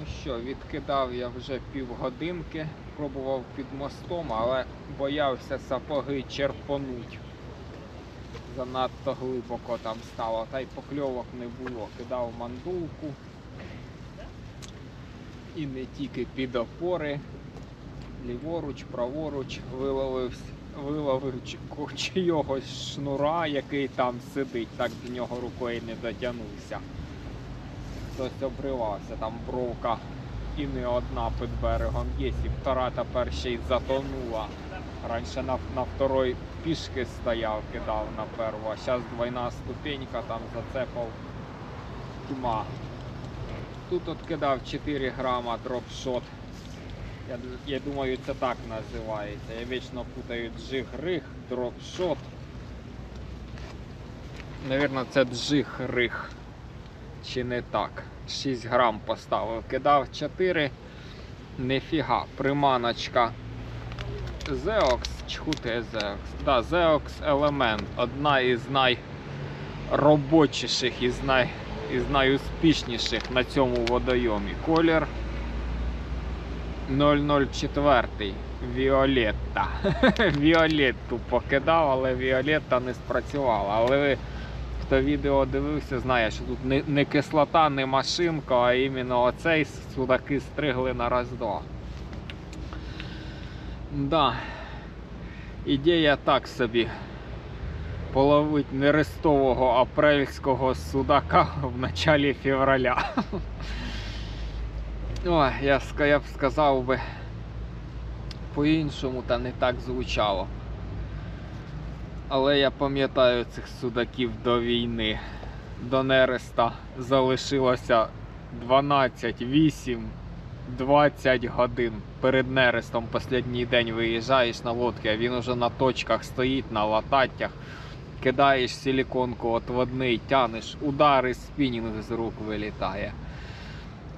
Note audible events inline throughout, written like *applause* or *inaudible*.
Ну що, відкидав я вже півгодинки, пробував під мостом, але боявся сапоги черпонуть. Занадто глибоко там стало, та й покльовок не було. Кидав мандулку. І не тільки під опори, ліворуч, праворуч виловив, виловив чи- чийогось шнура, який там сидить, так до нього рукою не дотягнувся хтось обривався, там бровка і не одна під берегом є, і втора тепер ще й затонула. Раніше на, на второй пішки стояв, кидав на перву, а зараз двойна ступенька там зацепав тьма. Тут от кидав 4 грама дропшот. Я, я думаю, це так називається. Я вічно путаю джиг-риг, дропшот. Навірно, це джиг-риг чи не так. 6 грам поставив. Кидав 4. Нефіга. Приманочка. Zeox, чхути Zeox. Да, Zeox Element. Одна із найробочіших, із, най, із найуспішніших на цьому водойомі. Колір 004. Віолетта. *laughs* Віолетту покидав, але Віолетта не спрацювала. Але ви хто відео дивився, знає, що тут не, не кислота, не машинка, а іменно оцей судаки стригли на раз-два. Да. Ідея так собі. Половить нерестового апрельського судака в началі февраля. *laughs* Ой, я, я б сказав би по-іншому, та не так звучало. Але я пам'ятаю цих судаків до війни. До нереста залишилося 12, 8, 20 годин. Перед нерестом останній день виїжджаєш на лодки, а він уже на точках стоїть, на лататтях. Кидаєш силіконку отводний, тянеш, удари, спінінг з рук вилітає.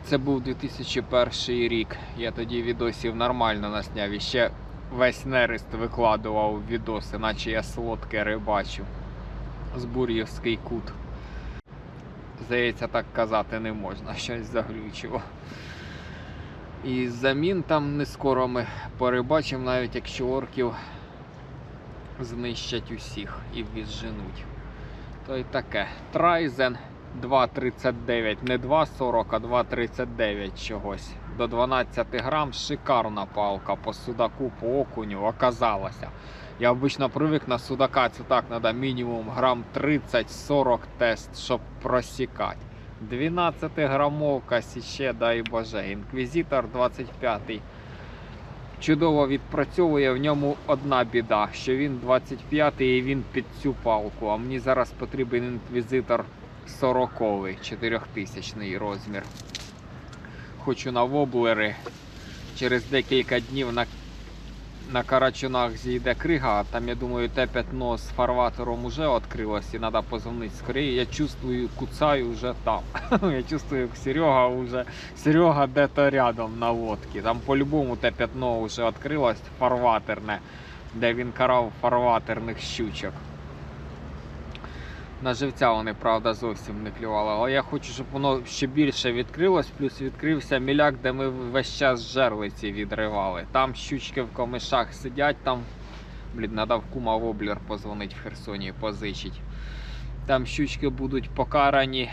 Це був 2001 рік. Я тоді відосів нормально насняв. І ще весь нерест викладував відоси, наче я солодке рибачу. Збур'ївський кут. Здається, так казати не можна, щось заглючило. І замін там не скоро ми порибачимо, навіть якщо орків знищать усіх і відженуть. То й таке. Трайзен 2,39, не 2,40, а 2,39 чогось. До 12 грам шикарна палка по судаку, по окуню оказалася. Я обично привик на судака, це так треба мінімум грам 30-40 тест, щоб просікати. 12 грамовка сіще, дай Боже. Інквізитор 25. й чудово відпрацьовує. В ньому одна біда, що він 25-й і він під цю палку. А мені зараз потрібен інквізитор 40-й, 4000 розмір. Хочу на воблери. Через декілька днів на, на карачунах зійде крига, там, я думаю, те пятно з фарватером уже відкрилось і треба позвонити скорее. Я чувствую, куцаю вже там. *laughs* я чувствую, як Серега уже Серега де-то рядом на лодці. Там по-любому те пятно вже відкрилось фарватерне, де він карав фарватерних щучок. На живця вони, правда, зовсім не клювали. Але я хочу, щоб воно ще більше відкрилось, плюс відкрився міляк, де ми весь час жерлиці відривали. Там щучки в комишах сидять, там. Блін, треба в кума Воблер позвонить в Херсоні і позичить. Там щучки будуть покарані.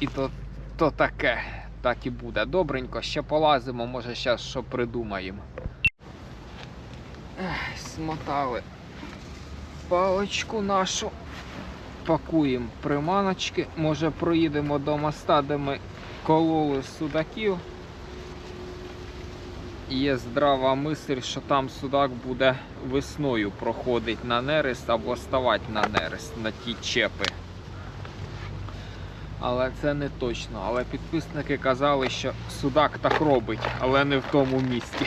І то, то таке, так і буде. Добренько, ще полазимо, може зараз що придумаємо. Ех, Смотали паличку нашу пакуємо приманочки. Може проїдемо до моста, де ми кололи судаків. Є здрава мисль, що там судак буде весною проходить на нерест або ставати на нерест на ті чепи. Але це не точно. Але підписники казали, що судак так робить, але не в тому місці.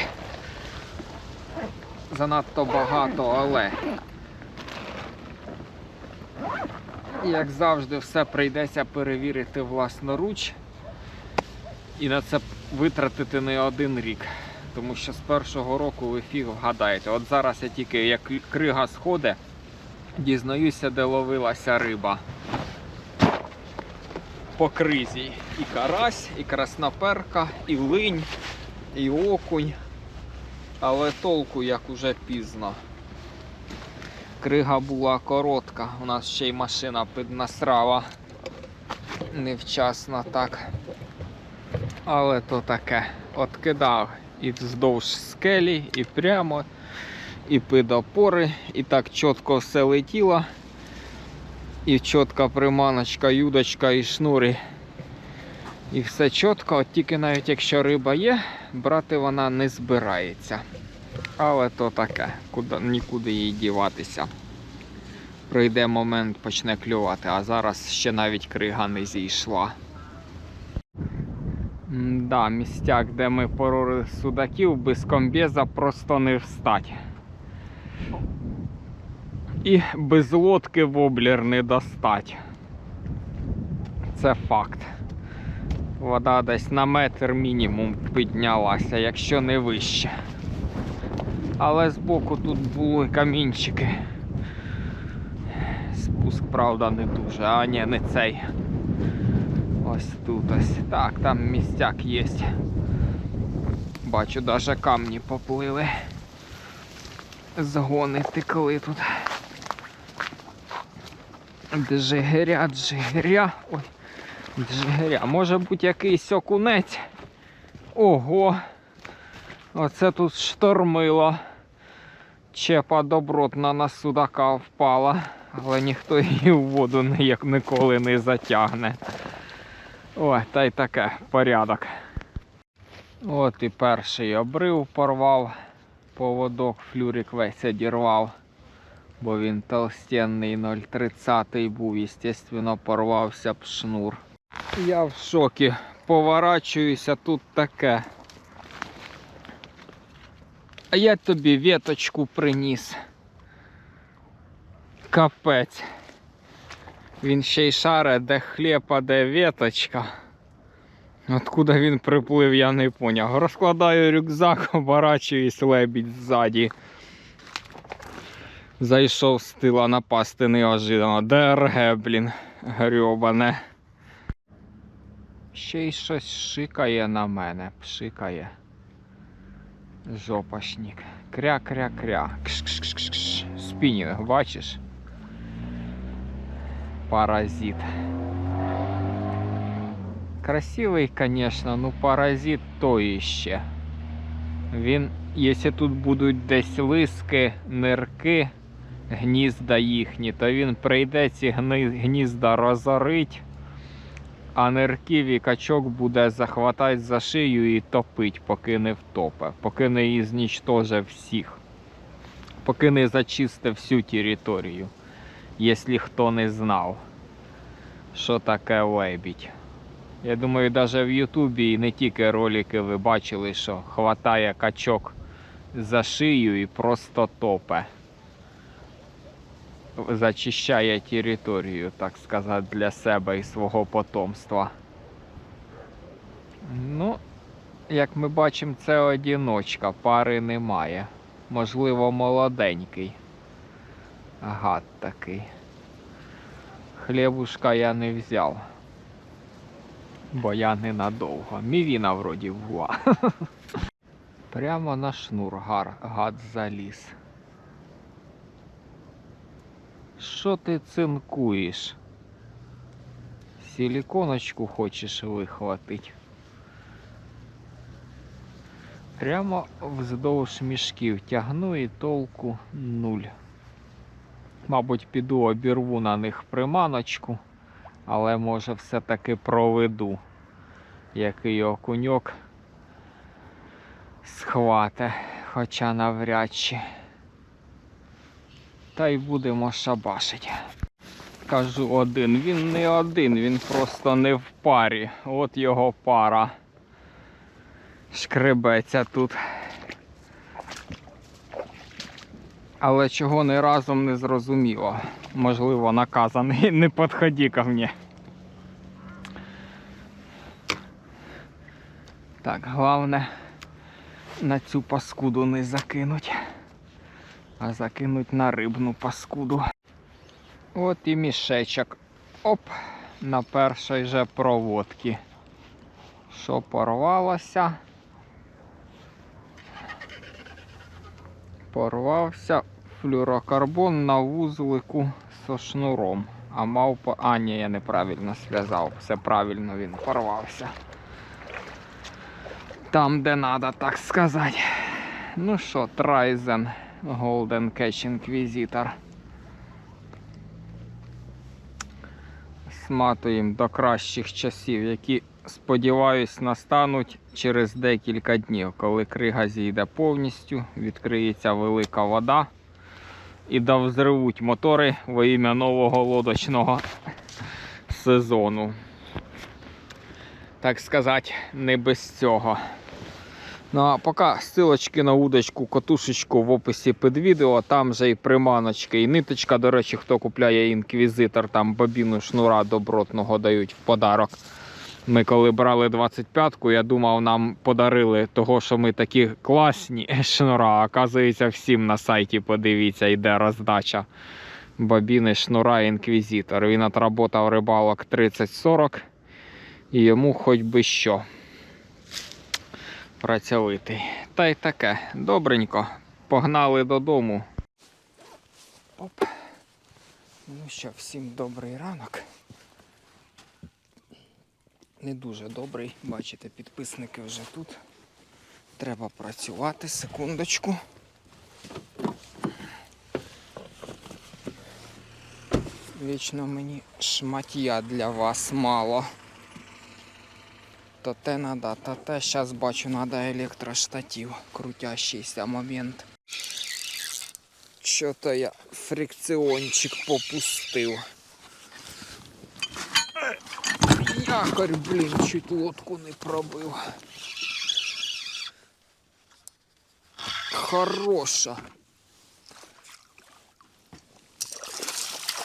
Занадто багато, але як завжди, все прийдеться перевірити власноруч і на це витратити не один рік. Тому що з першого року ви фіг вгадаєте. От зараз я тільки як крига сходить, дізнаюся, де ловилася риба. по кризі. І карась, і красноперка, і линь, і окунь. Але толку як уже пізно. Крига була коротка, у нас ще й машина піднасрала. Невчасно так. Але то таке. От кидав і вздовж скелі, і прямо, і під опори, і так чітко все летіло. І чітка приманочка, юдочка і шнурі. І все чітко, от тільки навіть якщо риба є, брати вона не збирається. Але то таке, куди, нікуди їй діватися. Прийде момент, почне клювати, а зараз ще навіть крига не зійшла. Да, містяк, де ми порори судаків, без комбеза просто не встать. І без лодки воблер не достать. Це факт. Вода десь на метр мінімум піднялася, якщо не вище. Але збоку тут були камінчики. Спуск, правда, не дуже, а ні, не цей. Ось тут ось. Так, там містяк є. Бачу, даже камні поплили. Згони текли тут. Джигиря, джигиря. Ой, джигиря. Може бути якийсь окунець. Ого. Оце тут штормило. Чепа добротна на судака впала, але ніхто її в воду ніяк ніколи не затягне. Ой, та й таке порядок. От і перший обрив порвав, поводок флюрик весь одірвав, бо він толстенний 0,30 був, звісно, порвався б шнур. Я в шокі. Поворачуюся, тут таке. А я тобі веточку приніс. Капець. Він ще й шаре, де хліб, а де веточка. Откуда він приплив, я не поняв. Розкладаю рюкзак, *laughs* оборачуюсь лебідь ззаді. Зайшов з тила напасти неожиданно. ДРГ, блін, грьобане. Ще й щось шикає на мене, пшикає. Жопашник. Кря-кря-кря. Спінінг, бачиш? Паразит. Красивий, конечно, ну паразит то іще. Він, якщо тут будуть десь лиски, нирки, гнізда їхні, то він прийде ці гнізда розорить, а нирків і качок буде захватати за шию і топить, поки не втопе, поки не ізнічтоже всіх, поки не зачисте всю територію, якщо хто не знав, що таке лебідь. Я думаю, навіть в Ютубі і не тільки ролики ви бачили, що хватає качок за шию і просто топе. Зачищає територію, так сказати, для себе і свого потомства. Ну, як ми бачимо, це одіночка, пари немає. Можливо, молоденький. Гад такий. Хлібушка я не взяв. Бо я ненадовго. Мівіна вроді була. *laughs* Прямо на шнур гад заліз. Що ти цинкуєш? Силіконочку хочеш вихватить. Прямо вздовж мішків тягну і толку нуль. Мабуть, піду обірву на них приманочку, але може все-таки проведу, який окуньок схвате, хоча навряд чи. Та й будемо шабашить. Кажу один, він не один, він просто не в парі. От його пара. Шкребеться тут. Але чого не разом не зрозуміло. Можливо, наказаний. *laughs* Не підходи ко мені. Так, головне на цю паскуду не закинуть, а закинуть на рибну паскуду. От і мішечок. Оп. на першій же проводці. Що порвалося? Порвався флюрокарбон на вузлику со шнуром. А мав по. А, ні, я неправильно зв'язав. Все правильно він порвався. Там, де треба, так сказати. Ну що, Трайзен Golden Catch Inquisitor. Сматуємо до кращих часів, які, сподіваюсь, настануть через декілька днів, коли крига зійде повністю, відкриється велика вода і довзривуть мотори во ім'я нового лодочного сезону. Так сказати, не без цього. Ну а поки ссылочки на удочку, котушечку в описі під відео, там же і приманочки, і ниточка. До речі, хто купляє інквізитор, там бобіну шнура добротного дають в подарок. Ми коли брали 25-ку, я думав, нам подарили того, що ми такі класні *laughs* шнура. Оказується, всім на сайті подивіться, йде роздача бобіни шнура інквізитор. Він отработав рибалок 30-40 і йому хоч би що працьовитий. Та й таке, добренько. Погнали додому. Оп. Ну що, всім добрий ранок. Не дуже добрий, бачите, підписники вже тут. Треба працювати, секундочку. Вічно мені шматья для вас мало. То те надо, то те. Зараз бачу, надо електроштатив. Крутящийся момент. Що-то я фрикціончик попустив. Якорь, блін, чуть лодку не пробив. Хороша.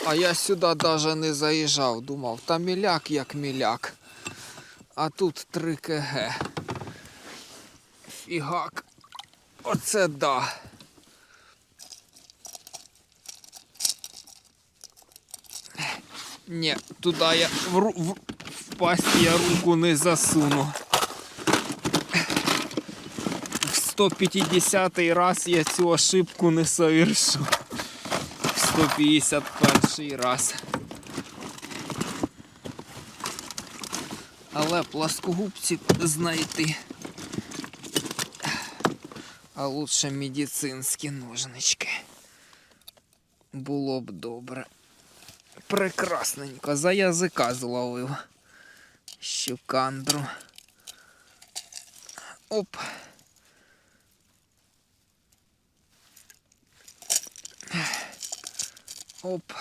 А я сюди даже не заїжджав, думав, та міляк як міляк. А тут 3 кг. Фігак. Оце да. Ні, туди я в, в, в пасть я руку не засуну. В 150 раз я цю ошибку не совершу. В 151 раз. Але пласкогубці знайти. А лучше медицинські ножнички. Було б добре. Прекрасненько, за язика зловив. Щукандру. Оп. Оп.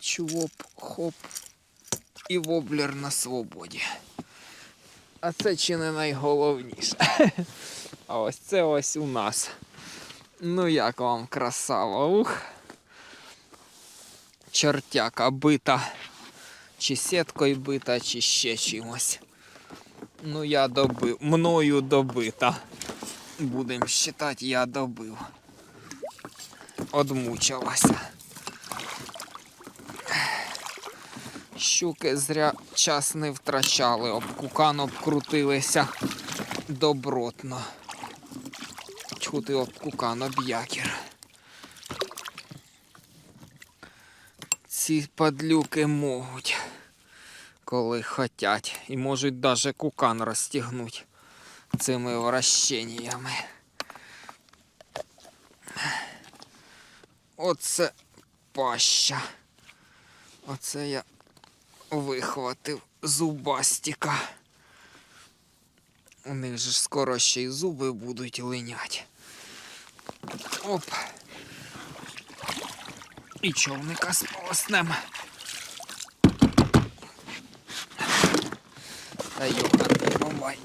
Чувоп, хоп. І воблер на свободі. А це чи не найголовніше. *laughs* А ось це ось у нас. Ну як вам красава, ух. Чортяка бита. Чи сіткою бита, чи ще чимось. Ну я добив. Мною добита. Будемо вважати, я добив. Одмучилася. Щуки зря час не втрачали, об кукан обкрутилися добротно. Чути об кукан, об якір. Ці падлюки можуть, коли хотять. І можуть даже кукан розтягнути цими вращеннями. Оце паща. Оце я вихватив зубастика. У них же ж скоро ще й зуби будуть линять. Оп. І човника сполоснем. Та йоханий бабай.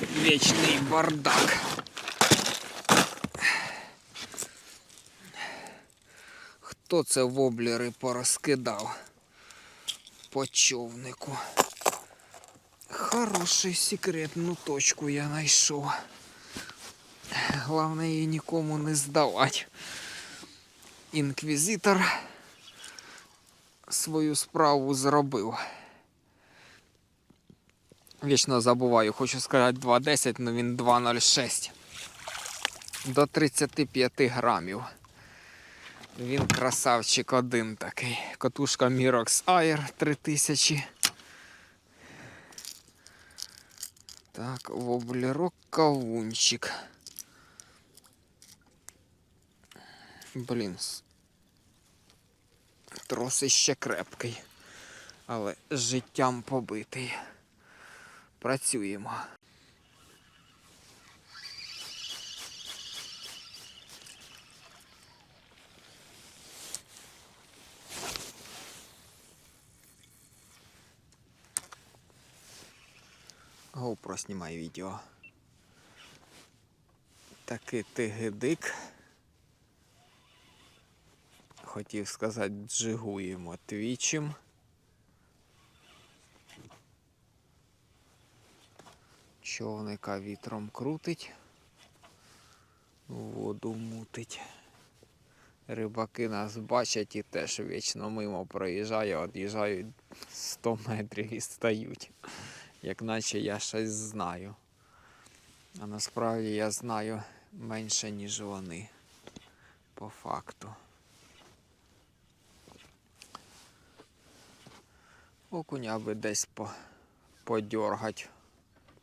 Вічний бардак. Хто це воблери порозкидав по човнику? Хороший секретну точку я знайшов. Головне її нікому не здавати. Інквізитор свою справу зробив. Вічно забуваю, хочу сказати 2,10, але він 2,06. До 35 грамів. Він красавчик один такий. Катушка Mirox Air 3000. Так, воблерок кавунчик. Блін. Трос іще крепкий, але життям побитий. Працюємо. GoPro знімай відео. Такий ти гидик. Хотів сказати, джигуємо твічем. Човника вітром крутить, воду мутить. Рибаки нас бачать і теж вічно мимо проїжджає, од'їжджають 100 метрів і стають. Як наче я щось знаю. А насправді я знаю менше, ніж вони. По факту. Окуня би десь по, подьоргать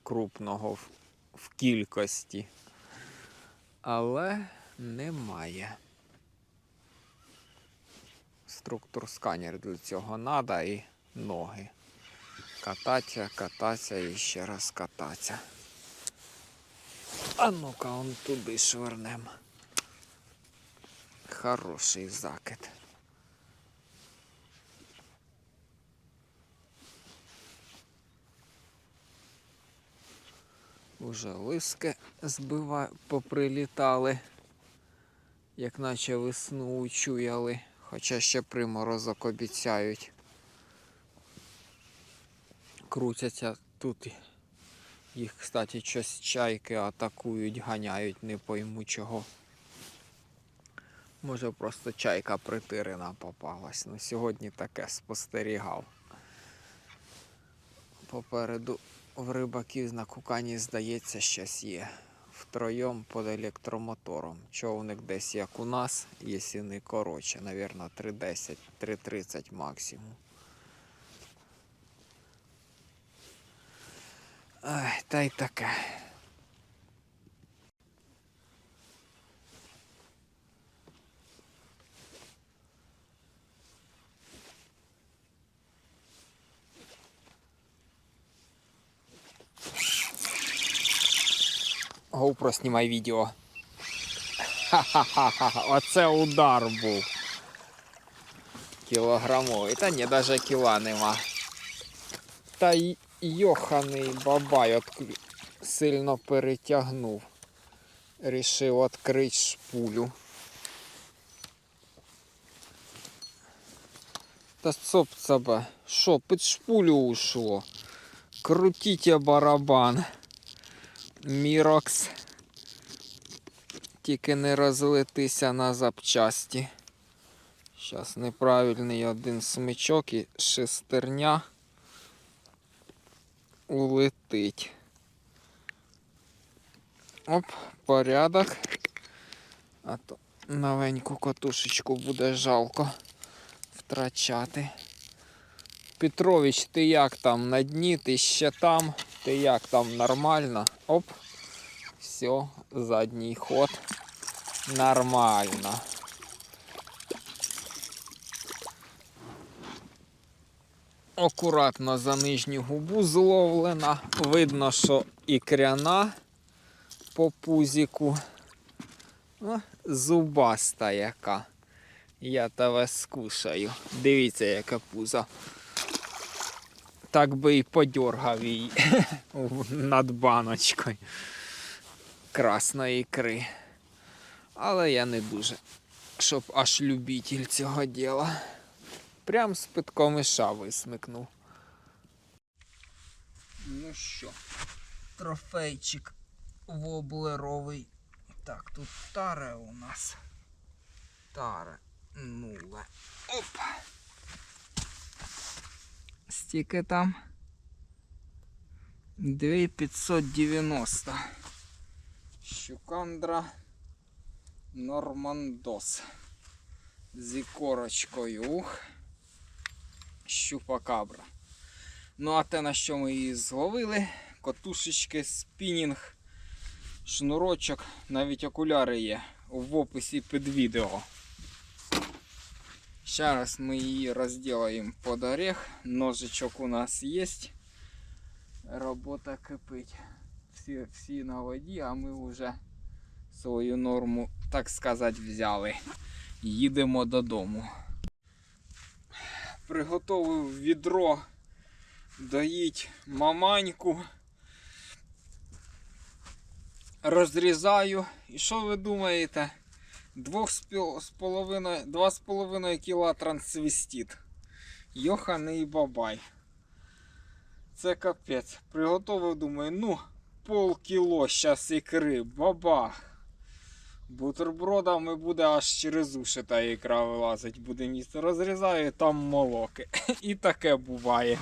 крупного в, в кількості. Але немає. Структур сканер для цього треба і ноги. Кататься, кататься і ще раз кататься. А ну-ка, он туди швирнем. Хороший закид. Уже лиски збива поприлітали, як наче весну учуяли, хоча ще приморозок обіцяють. Крутяться тут. Їх, кстати, щось чайки атакують, ганяють, не пойму чого. Може просто чайка притирена попалась. Ну сьогодні таке спостерігав. Попереду в рибаків на кукані, здається, щось є. Втроєм під електромотором. Човник десь як у нас, якщо не коротше, навірно, 3.10, 3.30 максимум. Ай, та й таке. GoPro знімай відео. Ха-ха-ха, оце удар був. Кілограмовий. Та ні, навіть кіла нема. Та й йоханий бабай сильно перетягнув. Рішив відкрити шпулю. Та стоп себе. Що, під шпулю ушло? Крутіть барабан. Мірокс. Тільки не розлетися на запчасті. Зараз неправильний один смичок і шестерня улетить. Оп, порядок. А то новеньку катушечку буде жалко втрачати. Петрович, ти як там на дні? Ти ще там? Ти як там нормально? Оп. Все, задній ход. Нормально. Акуратно за нижню губу зловлена. Видно, що ікряна по пузіку. Зубаста яка. Я тебе скушаю. Дивіться, яка пузо. Так би і подьоргав її *laughs* над баночкою красної ікри. Але я не дуже, щоб аж любитель цього діла. Прям з питком іша висмикнув. Ну що, трофейчик воблеровий. Так, тут таре у нас. Таре нуле. Опа. Стільки там? 2590. Щукандра Нормандос. З ікорочкою. Ух. Щупакабра. Ну, а те, на що ми її зловили, котушечки, спінінг, шнурочок, навіть окуляри є в описі під відео. Зараз ми її розділаємо під орех. Ножичок у нас є. Робота кипить. Всі, всі на воді, а ми вже свою норму, так сказати, взяли. Їдемо додому. Приготовив відро доїть маманьку. Розрізаю. І що ви думаєте? Двох з половиною, два з половиною кіла трансвестит. Йоханий бабай. Це капець. Приготовив, думаю, ну, пол кіло щас ікри, бабах. Бутербродами буде аж через уші та ікра вилазить, буде місто. Розрізаю, там молоки. *laughs* І таке буває.